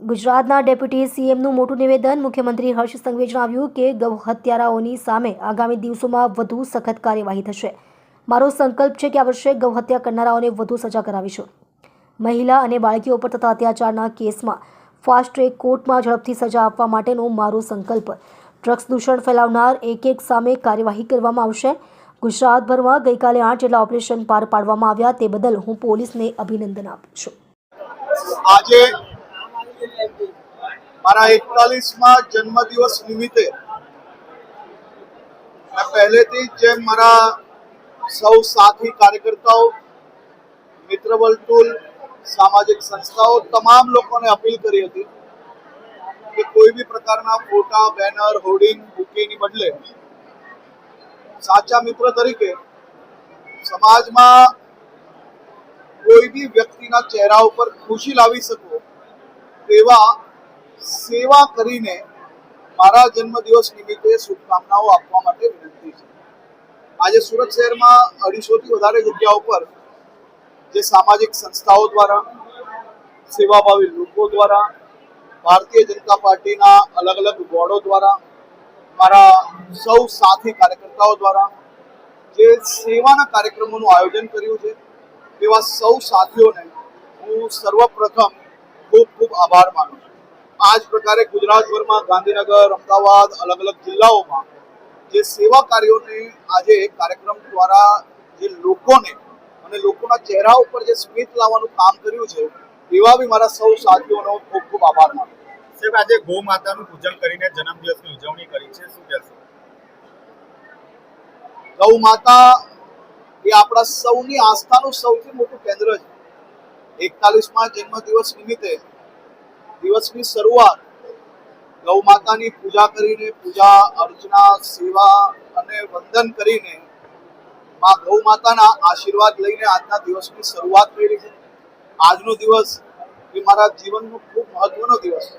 ગુજરાતના ડેપ્યુટી સીએમનું મોટું નિવેદન, મુખ્યમંત્રી હર્ષ સંઘવીએ જણાવ્યું કે ગૌ હત્યારાઓની સામે આગામી દિવસોમાં વધુ સખત કાર્યવાહી થશે. મારો સંકલ્પ છે કે આ વર્ષે ગૌ હત્યા કરનારાઓને વધુ સજા કરાવીશું. મહિલા અને બાળકીઓ પર થતા અત્યાચારના કેસમાં ફાસ્ટ ટ્રેક કોર્ટમાં ઝડપથી સજા આપવા માટેનો મારો સંકલ્પ. ડ્રગ્સ દૂષણ ફેલાવનાર એક એક સામે કાર્યવાહી કરવામાં આવશે. ગુજરાતભરમાં ગઈકાલે આઠ જેટલા ઓપરેશન પાર પાડવામાં આવ્યા તે બદલ હું પોલીસને અભિનંદન આપું છું. આજે મારા એકતાલીસમાં જન્મદિવસ નિમિત્તે પહેલેથી જે મારા સૌ સાથી કાર્યકર્તાઓ, મિત્ર વર્તુલ સામાજિક સંસ્થાઓ તમામ લોકોને અપીલ કરી હતી કે કોઈ બી પ્રકારના ફોટા, બેનર, હોર્ડિંગ, બુકેની બદલે સાચા મિત્ર તરીકે સમાજમાં કોઈ બી વ્યક્તિના ચહેરા ઉપર ખુશી લાવી શકો તેવા સેવા કરીને મારા જન્મદિવસ નિમિત્તે શુભકામનાઓ આપવા માટે વિનંતી છે. આજે સુરત શહેરમાં અઢીસોથી વધારે જગ્યાઓ પર જે સામાજિક સંસ્થાઓ દ્વારા, સેવાભાવી લોકો દ્વારા, ભારતીય જનતા પાર્ટીના અલગ અલગ બોર્ડો દ્વારા, મારા સૌ સાથી કાર્યકર્તાઓ દ્વારા જે સેવાના કાર્યક્રમોનું આયોજન કર્યું છે તેવા સૌ સાથીઓને હું સર્વપ્રથમ ખૂબ ખૂબ આભાર માનું છું. આ જ પ્રકારે ગુજરાતભરમાં ગાંધીનગર અમદાવાદ અલગ અલગ જિલ્લાઓમાં જે સેવા કાર્યોને આજે કાર્યક્રમ દ્વારા જે લોકોને અને લોકોના ચહેરા ઉપર જે સ્મિત લાવવાનું કામ કર્યું છે એવા બી મારા સૌ સાથીઓનો ખૂબ ખૂબ આભાર માનું છું. સાહેબ આજે ગૌ માતાનું પૂજન કરીને જન્મદિવસની ઉજવણી કરી છે. શું કહેશો? ગૌ માતા એ આપણા સૌની આસ્થાનું સૌથી મોટું કેન્દ્ર છે. એકતાલીસમાં જન્મદિવસ નિમિત્તે દિવસની શરૂઆત ગૌ માતાની પૂજા કરીને પૂજા, અર્ચના, સેવા અને વંદન કરીને માં ગૌ માતાના આશીર્વાદ લઈને આજના દિવસની શરૂઆત કરી છે. આજનો દિવસ એ મારા જીવનનો ખૂબ મહત્વનો દિવસ છે.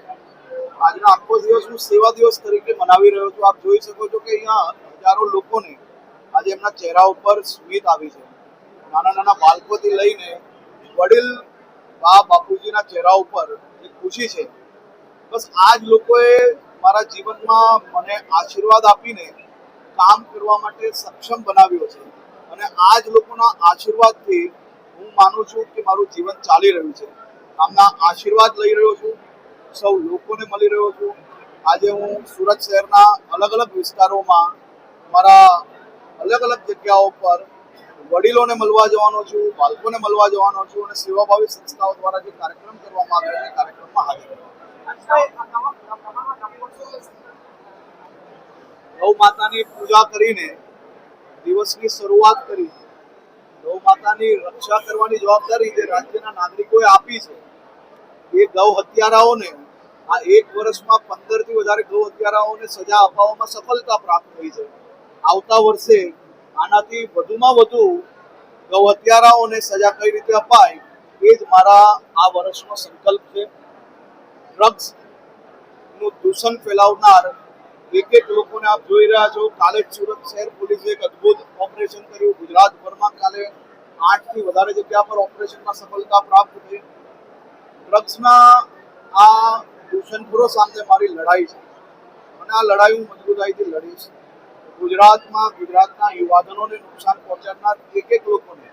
આજનો આખો દિવસ હું સેવા દિવસ તરીકે મનાવી રહ્યો છું. આપ જોઈ શકો છો કે અહીંયા હજારો લોકોને આજે એમના ચહેરા ઉપર સ્મિત આવી છે. નાના નાના બાળકોથી લઈને વડીલ બા બાપુજીના ચહેરા ઉપર જે ખુશી છે. બસ આ જ લોકોએ મારા જીવનમાં મને આશીર્વાદ આપીને કામ કરવા માટે સક્ષમ બનાવ્યો છે. અને આ જ લોકોના આશીર્વાદથી હું માનું છું કે મારું જીવન ચાલી રહ્યું છે. આમના આશીર્વાદ લઈ રહ્યો છું. સૌ લોકોને મળી રહ્યો છું. આજે હું સુરત શહેરના અલગ અલગ વિસ્તારોમાં મારા અલગ અલગ જગ્યાઓ પર વડીલોને મળવા જવાનો છું, બાળકોને મળવા જવાનો છું અને સેવાભાવી સંસ્થાઓ દ્વારા જે કાર્યક્રમ કરવામાં આવ્યો છે કાર્યક્રમમાં હાજર ગૌ માતાની પૂજા કરીને દિવસની શરૂઆત કરી ગૌ માતાની રક્ષા કરવાની જવાબદારી જે રાજ્યના નાગરિકોએ આપી છે, એ ગૌ હત્યારાઓને આ એક વર્ષમાં પંદરથી વધારે ગૌ હત્યારાઓને સજા અપાવવામાં સફળતા પ્રાપ્ત થઈ છે. આવતા વર્ષે આનાથી વધુમાં વધુ ગૌ હત્યારાઓને સજા કઈ રીતે અપાય એ જ મારા આ વર્ષનો સંકલ્પ છે. ડ્રગ્સનું દૂષણ ફેલાવનાર એક એક લોકોને આપ જોઈ રહ્યા છો. કાલે સુરત શહેર પોલીસે એક અદ્ભુત ઓપરેશન કર્યું. ગુજરાતભરમાં કાલે આઠથી વધારે જગ્યા પર ઓપરેશનમાં સફળતા પ્રાપ્ત થઈ. ડ્રગ્સના આ દૂષણખોરો સામે મારી લડાઈ છે. અને આ લડાઈ હું મજબૂતાઈથી લડીશ. ગુજરાતમાં ગુજરાતના યુવાધનોને નુકસાન પહોંચાડનાર એક એક લોકોને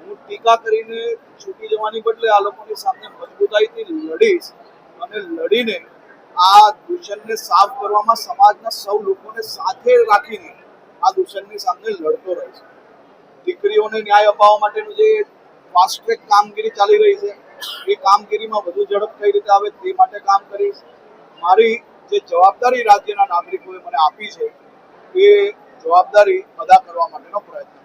હું ટીકા કરીને છૂટી જવાની બદલે આ લોકોની સામે મજબૂતાઈથી લડીશ અને લડીને આ દૂષણને સાફ કરવામાં સમાજના સૌ લોકોને સાથે રાખીને આ દૂષણની સામે લડતો રહીશ. દીકરીઓને ન્યાય અપાવવા માટેનું જે ફાસ્ટ ટ્રેક કામગીરી ચાલી રહી છે, એ કામગીરીમાં વધુ ઝડપ કઈ રીતે આવે તે માટે કામ કરીશ. મારી જે જવાબદારી રાજ્યના નાગરિકોએ મને આપી છે, એ જવાબદારી અદા કરવા માટેનો પ્રયત્ન.